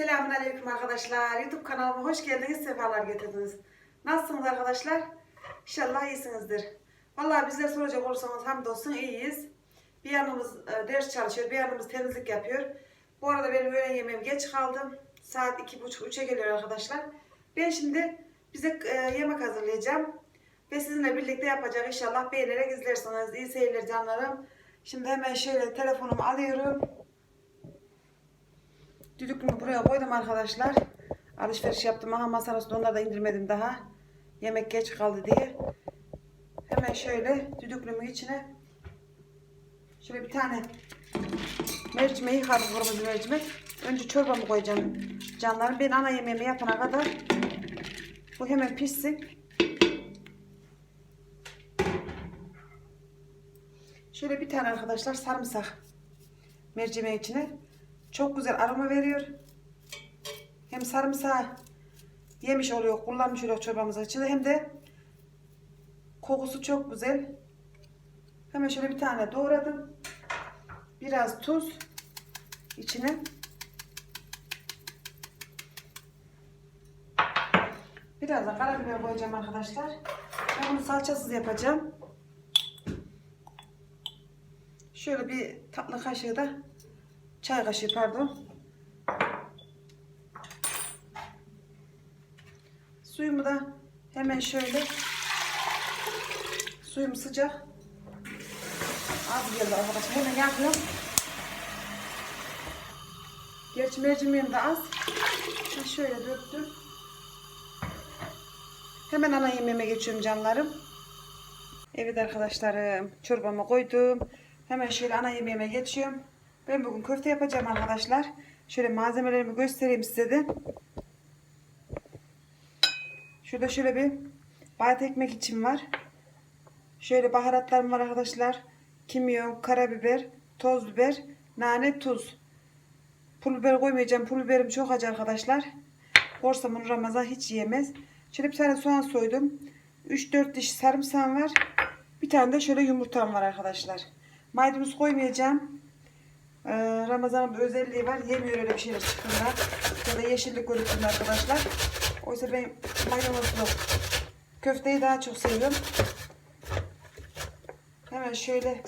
Selamun Aleyküm arkadaşlar. YouTube kanalıma hoş geldiniz, sefalar getirdiniz. Nasılsınız arkadaşlar? İnşallah iyisinizdir. Vallahi bizler soracak olursanız hamdolsun iyiyiz. Bir yanımız e, ders çalışıyor, bir yanımız temizlik yapıyor. Bu arada benim öğlen yemeğim geç kaldım. Saat iki buçuk, üçe geliyor arkadaşlar. Ben şimdi bize e, yemek hazırlayacağım. Ve sizinle birlikte yapacak inşallah beğenerek izlersiniz. İyi seyirler canlarım. Şimdi hemen şöyle telefonumu alıyorum. Düdüklümü buraya koydum arkadaşlar. Alışveriş yaptım ama masanın üstünde onları da indirmedim daha. Yemek geç kaldı diye. Hemen şöyle düdüklümün içine şöyle bir tane mercimeği yıkadım kırmızı mercimek. Önce çorbamı koyacağım canlarım. Ben ana yemeğimi yapana kadar bu hemen pişsin. Şöyle bir tane arkadaşlar sarımsak mercimeğin içine çok güzel aroma veriyor. Hem sarımsağı yemiş oluyor, kullanmış oluyor çorbamızın içinde hem de kokusu çok güzel. Hemen şöyle bir tane doğradım. Biraz tuz içine. Biraz da karabiber koyacağım arkadaşlar. Ben bunu salçasız yapacağım. Şöyle bir tatlı kaşığı da çay kaşığı pardon. Suyumu da hemen şöyle suyum sıcak. Az geldi arkadaşlar. Hemen yakıyorum. Gerçi mercimeğim de az. Ha, Şöyle döktüm. Hemen ana yemeğime geçiyorum canlarım. Evet arkadaşlarım çorbamı koydum. Hemen şöyle ana yemeğime geçiyorum. Ben bugün köfte yapacağım arkadaşlar. Şöyle malzemelerimi göstereyim size de. Şurada şöyle bir bayat ekmek için var. Şöyle baharatlarım var arkadaşlar. Kimyon, karabiber, toz biber, nane, tuz. Pul biber koymayacağım. Pul biberim çok acı arkadaşlar. Korsam onu Ramazan hiç yiyemez. Şöyle bir tane soğan soydum. 3-4 diş sarımsağım var. Bir tane de şöyle yumurtam var arkadaşlar. Maydanoz koymayacağım. Ee, Ramazan'ın bir özelliği var. Yemiyor öyle bir şeyler çıktığında. Ya da yeşillik görüntümde arkadaşlar. Oysa ben maydanozlu köfteyi daha çok seviyorum. Hemen şöyle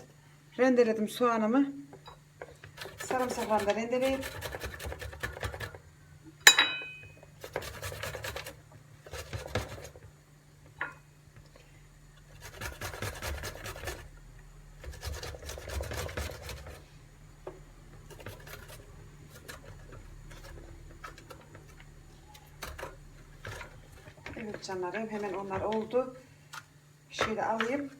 rendeledim soğanımı. Sarımsaklarını da rendeleyip Evet canlarım hemen onlar oldu. Şöyle alayım.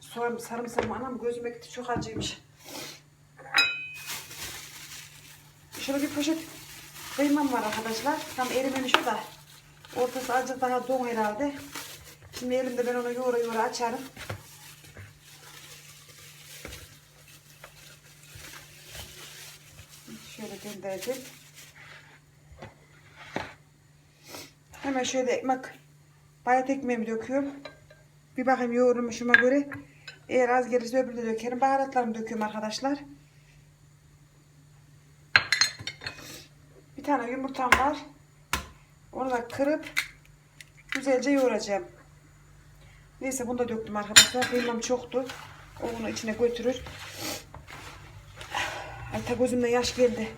Soğan sarımsağım anam gözüme gitti çok acıymış. Şöyle bir poşet kıymam var arkadaşlar. Tam erimemiş o da. Ortası azıcık daha don herhalde. Şimdi elimde ben onu yoğura yoğura açarım. Şöyle gönderdim. Hemen şöyle ekmek, bayat ekmeğimi döküyorum. Bir bakayım yoğurmuşuma göre. Eğer az gelirse öbürü de dökerim. Baharatlarımı döküyorum arkadaşlar. Bir tane yumurtam var. Onu da kırıp güzelce yoğuracağım. Neyse bunu da döktüm arkadaşlar. Kıymam çoktu. O bunu içine götürür. Ay ta gözümden yaş geldi.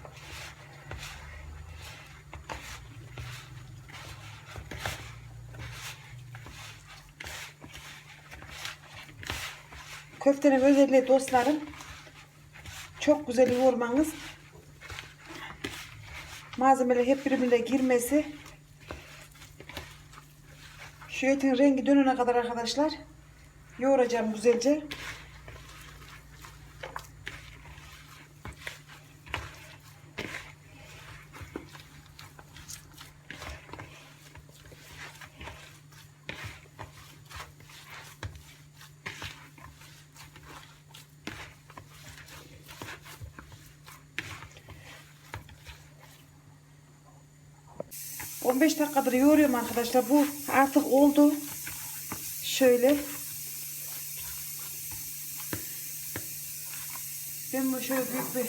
Köftenin özelliği dostlarım çok güzel yoğurmanız malzemeler hep birbirine girmesi şu etin rengi dönene kadar arkadaşlar yoğuracağım güzelce ...15 dakikadır yoğuruyorum arkadaşlar. Bu artık oldu. Şöyle. Ben bu şöyle büyük bir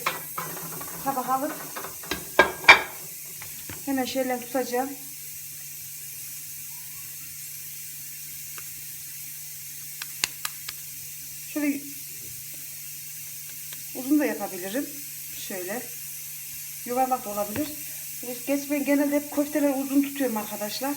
tabak alıp hemen şöyle tutacağım. Şöyle uzun da yapabilirim. Şöyle. Yuvarlak da olabilir. Geç ben genelde hep köfteleri uzun tutuyorum arkadaşlar.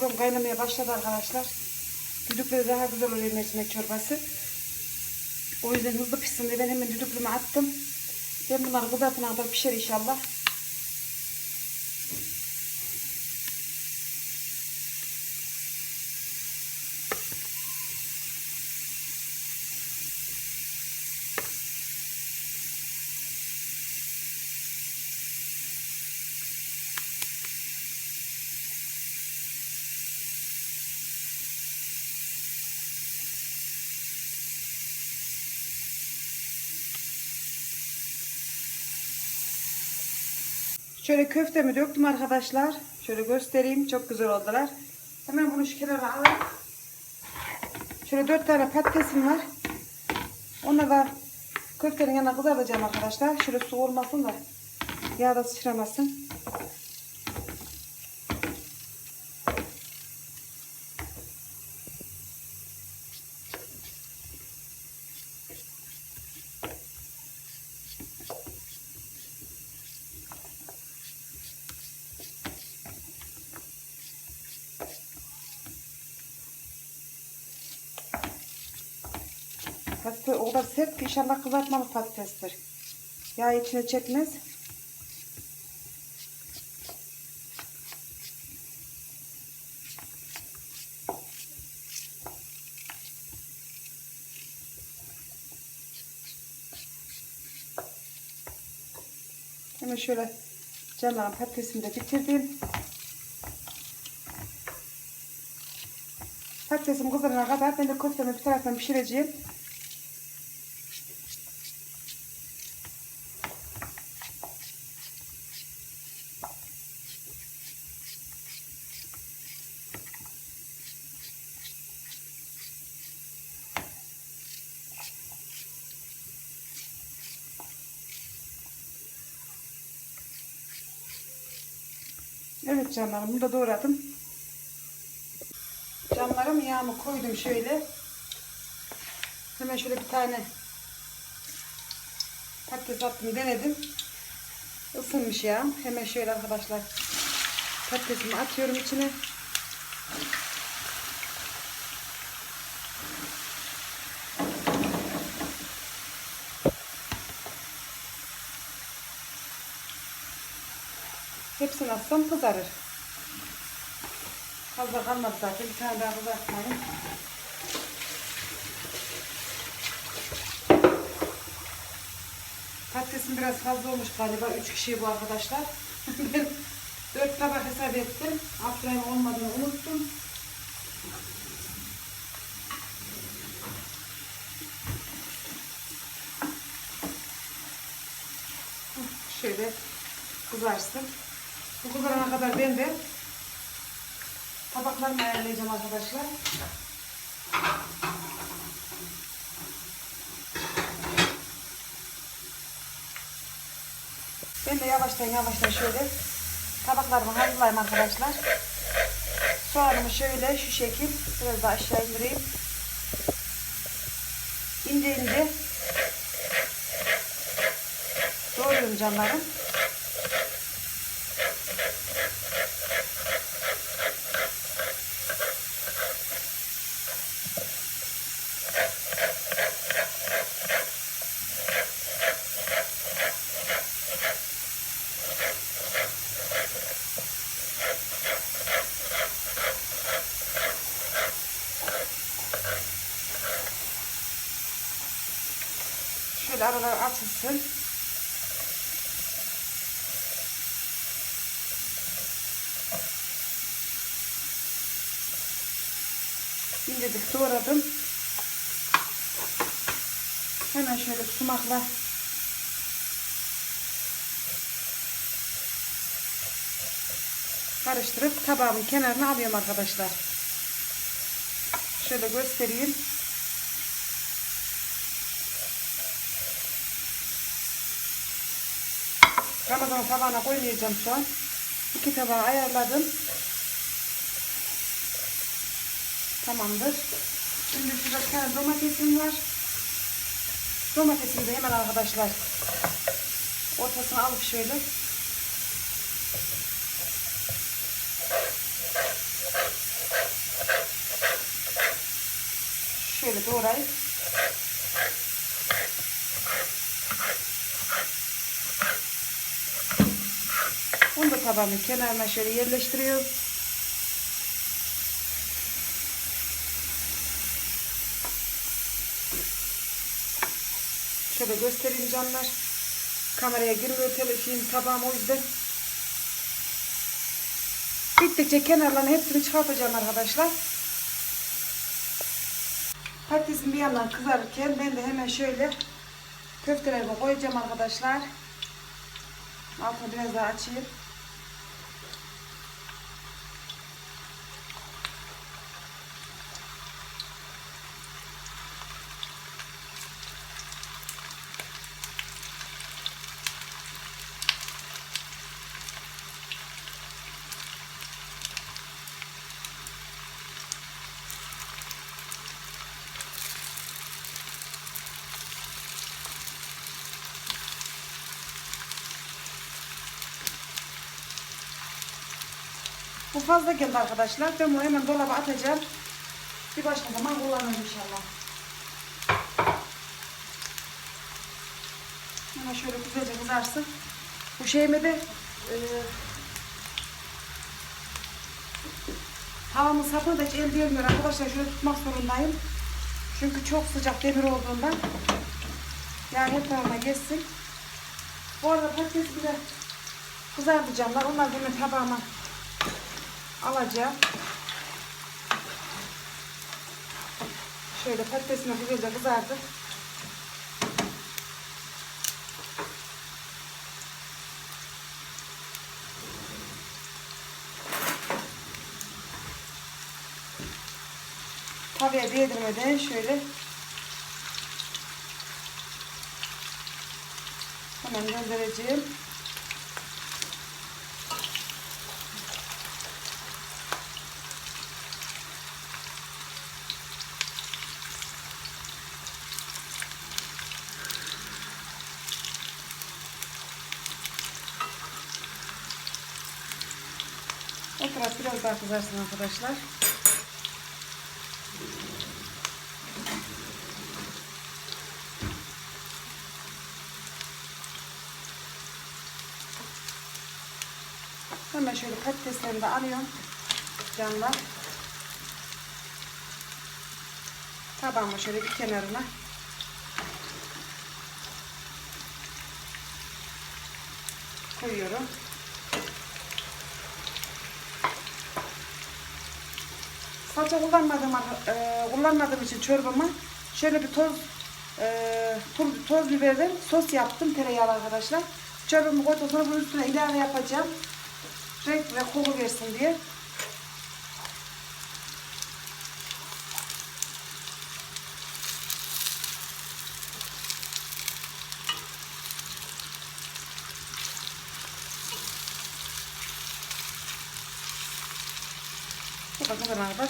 Çorbam kaynamaya başladı arkadaşlar. Düdükleri daha güzel oluyor mercimek çorbası. O yüzden hızlı pişsin diye ben hemen düdüklüme attım. Ben bunları kızartana kadar pişer inşallah. Şöyle köftemi döktüm arkadaşlar. Şöyle göstereyim. Çok güzel oldular. Hemen bunu şu kenara alayım. Şöyle dört tane patatesim var. Onu da köftenin yanına kızartacağım arkadaşlar. Şöyle su olmasın da yağ da sıçramasın. Patates o kadar sert ki inşallah kızartmalı patatestir. Yağ içine çekmez. Hemen şöyle canlarım patatesimi de bitirdim. Patatesim kızarana kadar ben de köftemi bir taraftan pişireceğim. Evet canlarım bunu da doğradım. Canlarım yağımı koydum şöyle. Hemen şöyle bir tane patates attım denedim. Isınmış yağım. Hemen şöyle arkadaşlar patatesimi atıyorum içine. Hepsini atsam kızarır. Fazla kalmadı zaten. Bir tane daha kızartmayayım. Patatesim biraz fazla olmuş galiba. Üç kişi bu arkadaşlar. ben dört tabak hesap ettim. Abdurrahim olmadığını unuttum. Şöyle kızarsın. Bu kızarana kadar ben de tabaklarımı ayarlayacağım arkadaşlar. Ben de yavaştan yavaştan şöyle tabaklarımı hazırlayayım arkadaşlar. Soğanımı şöyle şu şekil biraz da aşağı indireyim. İnce ince doğruyorum canlarım. açılsın. İncecik doğradım. Hemen şöyle sumakla karıştırıp tabağımın kenarına alıyorum arkadaşlar. Şöyle göstereyim. Ramazan tabağına koymayacağım şu an. İki tabağı ayarladım. Tamamdır. Şimdi şurada bir tane domatesim var. Domatesimi de hemen arkadaşlar ortasına alıp şöyle şöyle doğrayıp Tabağımın kenarına şöyle yerleştiriyorum. Şöyle göstereyim canlar. Kameraya girmiyor telefon tabağım o yüzden. Bittikçe kenarlarını hepsini çıkartacağım arkadaşlar. Patatesin bir yandan kızarırken ben de hemen şöyle köftelerimi koyacağım arkadaşlar. Altını biraz daha açayım. Bu fazla geldi arkadaşlar. Ben bunu hemen dolaba atacağım. Bir başka zaman kullanırım inşallah. Hemen şöyle güzelce kızarsın. Bu şeyimi de e, havamın sapını da el değmiyor arkadaşlar. Şöyle tutmak zorundayım. Çünkü çok sıcak demir olduğundan. Yani hep tarafına geçsin. Bu arada patatesi bir de kızartacağımlar. Onlar hemen tabağıma alacağım. Şöyle patatesini güzelce kızardı. Tavaya değdirmeden şöyle hemen göndereceğim. O daha kızarsın arkadaşlar. Hemen şöyle patateslerimi de alıyorum. Canlar. Tabağıma şöyle bir kenarına. Koyuyorum. Salça kullanmadığım, e, kullanmadığım için çorbama şöyle bir toz e, toz, toz biberden sos yaptım tereyağlı arkadaşlar. Çorbamı koyduktan sonra bunun üstüne ilave yapacağım. Renk ve koku versin diye. Bu kadar arkadaşlar.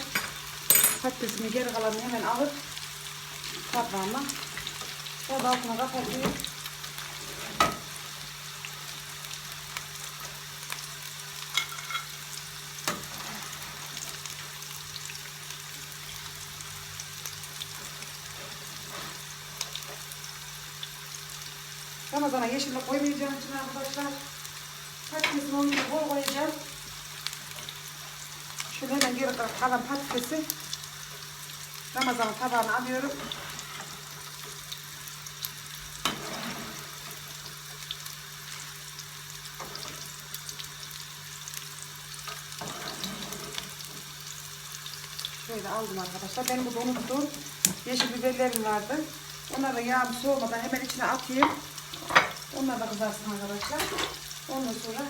Patatesimi geri kalanını hemen alıp tabağıma o da altına kapatıyorum. Ramazana yeşillik koymayacağım için arkadaşlar. Patatesin onu bol koyacağım. Şöyle hemen geri kalan patatesi Ramazan'ın tabağına alıyorum. Şöyle aldım arkadaşlar. Benim burada unuttuğum yeşil biberlerim vardı. Onları yağım soğumadan hemen içine atayım. Onlar da kızarsın arkadaşlar. Ondan sonra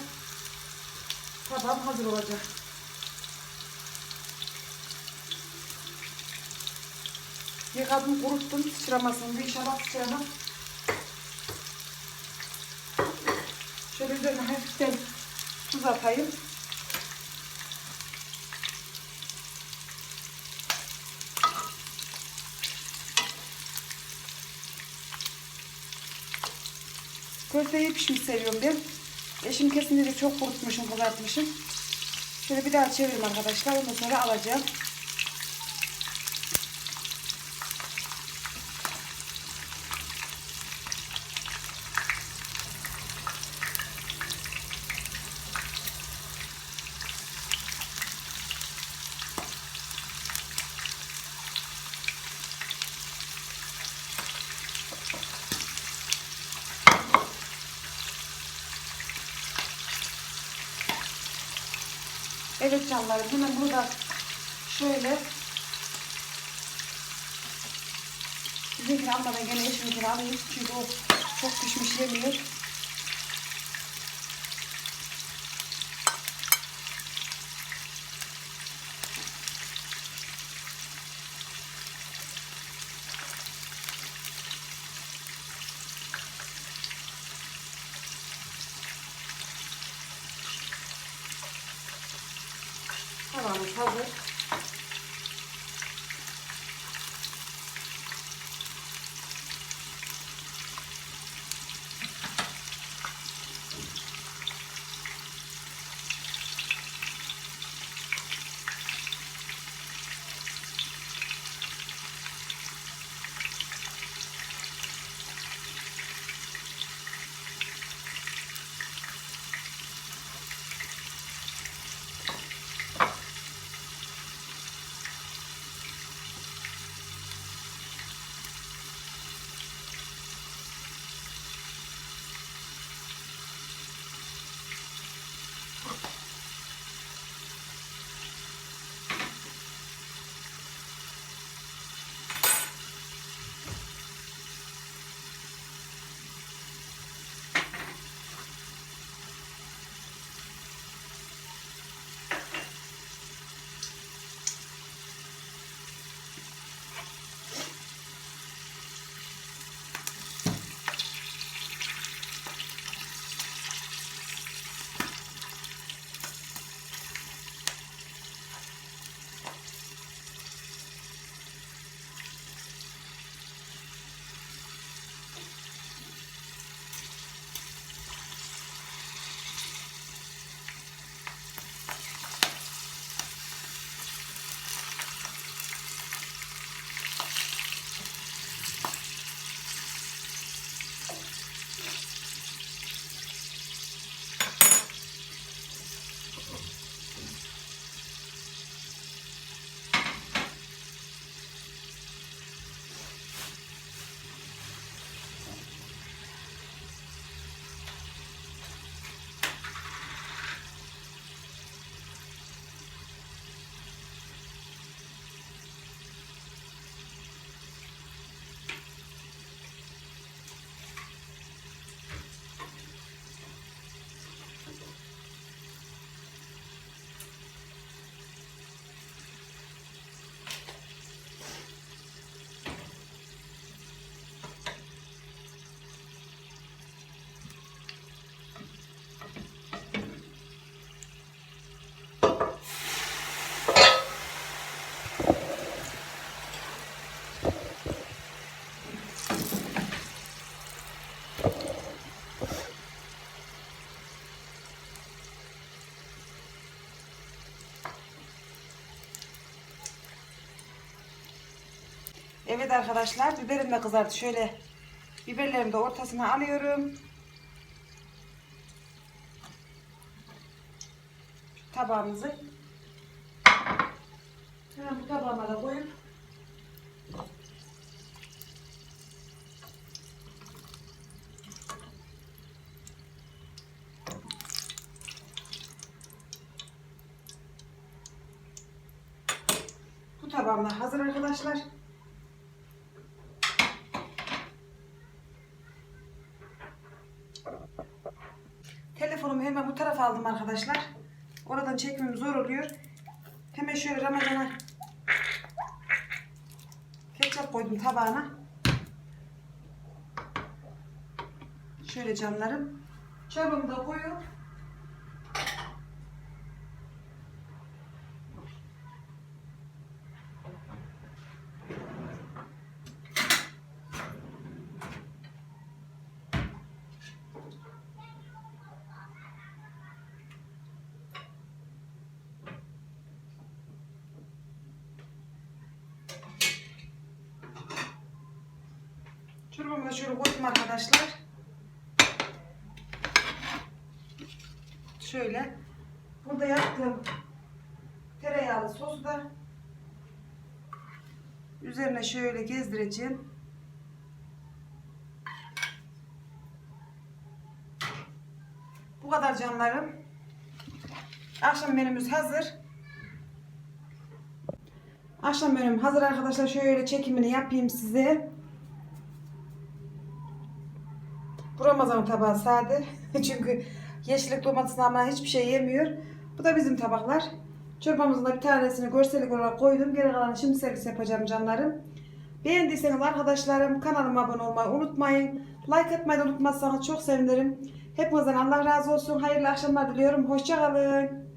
tabağım hazır olacak. Yıkadım, kuruttum, sıçramasın diye inşallah sıçramaz. Şöyle üzerine hafiften tuz atayım. Köfteyi pişmiş seviyorum ben. Eşim kesinlikle çok kurutmuşum, kızartmışım. Şöyle bir daha çevireyim arkadaşlar. Ondan sonra alacağım. Evet canlarım hemen burada şöyle Bizimkini almadan gene eşiminkini alayım çünkü o çok pişmiş yemiyor. Evet arkadaşlar biberim de kızardı. Şöyle biberlerimi de ortasına alıyorum. Tabağımızı hemen bu tabağıma da koyup bu tabağımda hazır arkadaşlar. Telefonumu hemen bu tarafa aldım arkadaşlar. Oradan çekmem zor oluyor. Hemen şöyle Ramazan'a ketçap koydum tabağına. Şöyle canlarım. Çorbamı da koyuyorum. Çorbamı da şöyle koydum arkadaşlar. Şöyle. Burada yaptığım tereyağlı sosu da üzerine şöyle gezdireceğim. Bu kadar canlarım. Akşam menümüz hazır. Akşam menüm hazır arkadaşlar. Şöyle çekimini yapayım size. Bu Ramazan tabağı sade. Çünkü yeşillik domates namına hiçbir şey yemiyor. Bu da bizim tabaklar. Çorbamızın da bir tanesini görsellik olarak koydum. Geri kalanı şimdi servis yapacağım canlarım. Beğendiyseniz arkadaşlarım kanalıma abone olmayı unutmayın. Like atmayı da unutmazsanız çok sevinirim. Hepinizden Allah razı olsun. Hayırlı akşamlar diliyorum. Hoşçakalın.